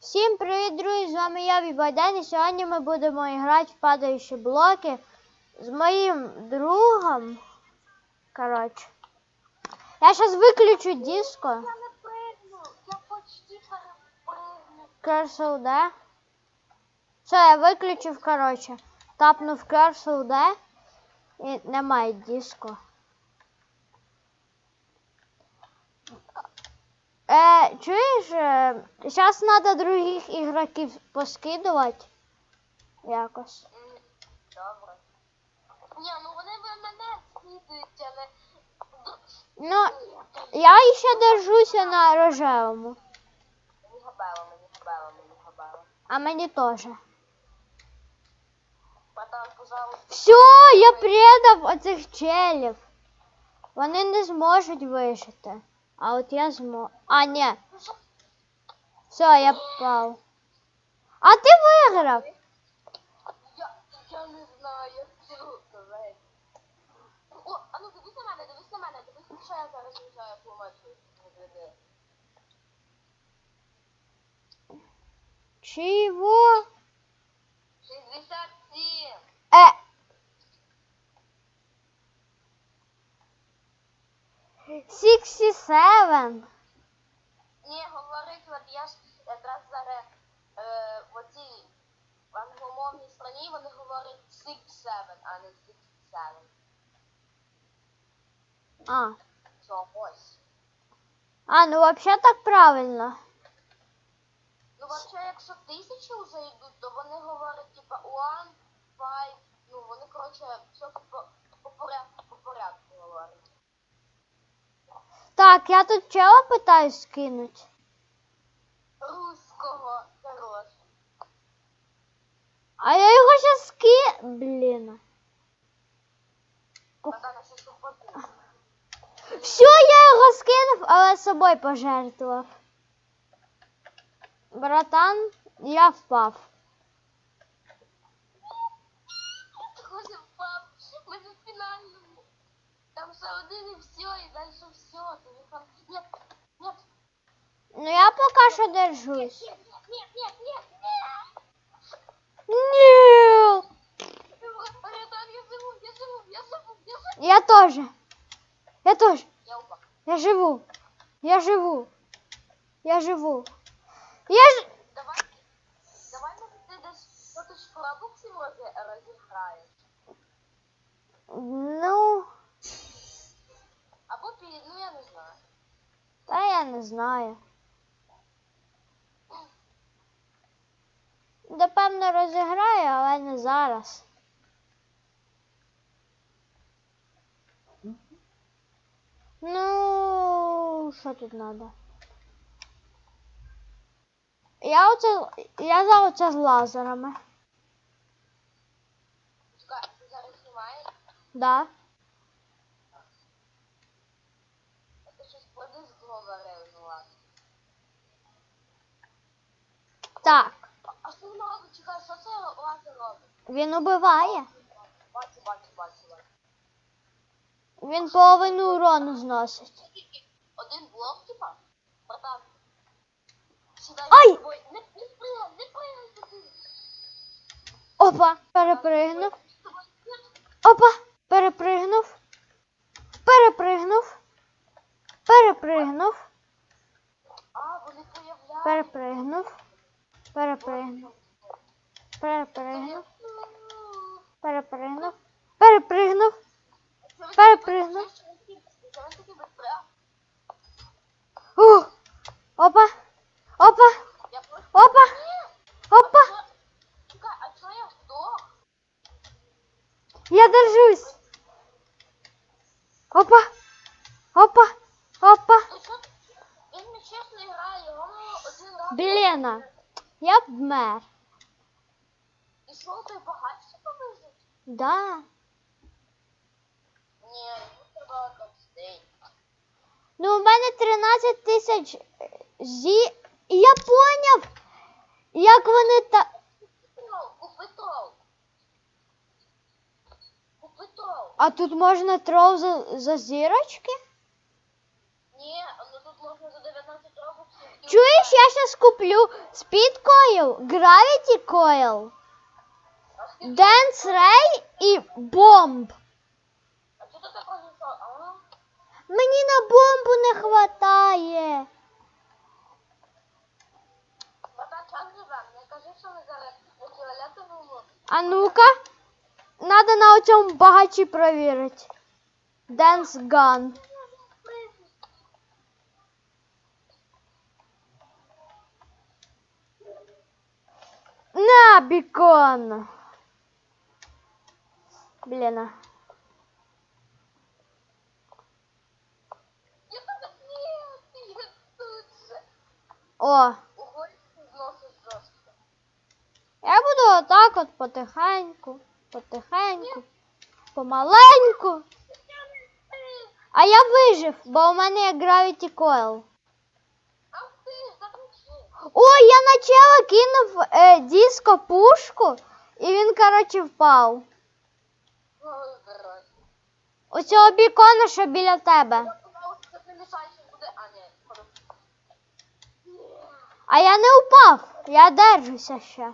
Всім привіт, друзі! З вами я Бібайден, і сьогодні ми будемо грати в падаючі блоки з моїм другом. Коротше. Я зараз виключу диско. Я не я почти. Cursor D. Все, я виключив, коротше. Тапнув Cursor D і немає диско. Е, чуєш, е, зараз треба других ігроків поскидувати. Якось. Добре. Ні, ну вони мене слідують, але... Ну, я ще держуся на рожевому, Мені габело, мені габело, мені габело. а мені теж. Все, я предав оцих челів. Вони не зможуть вижити. А от я зможу. А. Ну? Все, я впав. А ти виграв. Я, я не знаю, як цього сказати. О, а ну дивись на на мене, дивись, що я зараз? 67. Е. Сіксі севен. Ні, говорить, от я ж якраз зараз е, в оцій англомовній страні вони говорять 6-7, а не 6-7. А. Чогось. А, ну взагалі так правильно. Ну, взагалі, якщо тисячі вже йдуть, то вони говорять, типа, one, five, ну, вони, коротше, все по, по, порядку, по порядку говорять. Так, я тут чого питаюсь скинуть. Руського, хорош. А я його ще ски... Блін. Все, я його скинув, але собою пожертвував. Братан, я впав. Хтось впав, ми за фінальному. Ще один і все, і далі все. Нет, нет, Ну я поки що держусь. нет, нет, нет, нет, нет. Ні. Братан, я живу, я живу, я живу, я живу. Я живу. Я живу. Я живу. Я ж. Давай, давай може ти десь хтось в Roblox може розіграєш. Ну, Ну я не знаю. та я не знаю. Напевно, розіграю, але не зараз. Ну, що тут треба? Я оце, я за оце з лазерами. Зараз знімаєш? Да. А ти щось подиш говорив, ну ладно. Так, А- що воно робить? Чекай, що це лазер робить? він убиває. Бачу, бачу, бачу, бачу. Він половину урону зносить. Один блок, типа? Братан. Сідай Ай! Не, не пригай, не пригай туди. Опа, перепригнув. Опа, перепригнув. Перепригнув. Перепригнув. А, вони появляються. Перепригнув. Перепригнув. Перепригнув. Перепригнув. Перепригнув. Перепригнув. Це він такий безпря. Ух. Опа. Опа. Я просто... Опа. Опа. Що? Чекай, а чого я здох? Я держусь. Опа. Опа. Опа. Ну що? Він нечесно грає, воно один раз... Блін. Я вмер. І що, той багатший побежить? Да. Ні, йому треба капстей. Ну, у мене 13 тисяч е, зі. І я поняв, як вони та. Купи трол. Купи трол. А тут можна трол за, за зірочки? Ні, ну тут можна за 19 робоксів і Чуєш, я щас куплю Speed Coil, Gravity Coil, А скільки? Dance Ray і Bomb. А чого ти так розійшов? А? Мені на бомбу не хватає. Бата час живе, не кажи, що ми зараз на фіолетовому. А ну-ка, надо на оцьому багачі провірити. Dance Gun. На, бікон. Блін. а. Я тут ні, я тут же. О, Уголь зносить жорстко. я буду отак от потихеньку, потихеньку, помаленьку. А я вижив, бо у мене є Gravity Coil. Ой, я начало кинув е, диско пушку, і він, коротше, впав. Ой, коротше. У цього бікона, що біля тебе. А я не упав, я держуся ще.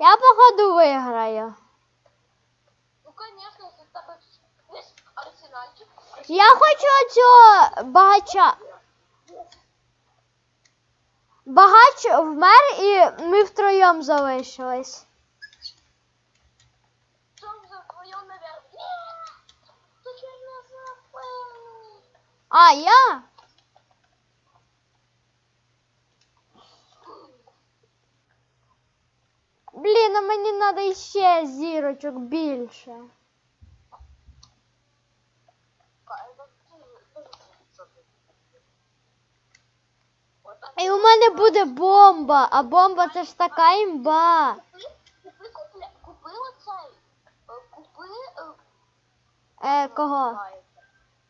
Я, походу, виграю. Ну, конечно, если в тебе весь арсенальчик. Я хочу оцього багача. Багач вмер і ми втроєм залишились. А, я? Блін, а мені треба ще зірочок більше. І у мене буде бомба, а бомба це ж така імба. Купи, купи, купи оцей. Купи. Е, кого?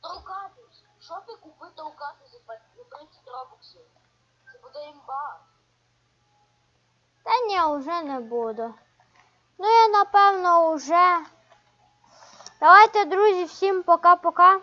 Толкатус. Що ти купи толкатус за 30 робоксів? Це буде імба. Та ні, вже не буду. Ну я напевно вже. Давайте, друзі, всім пока-пока.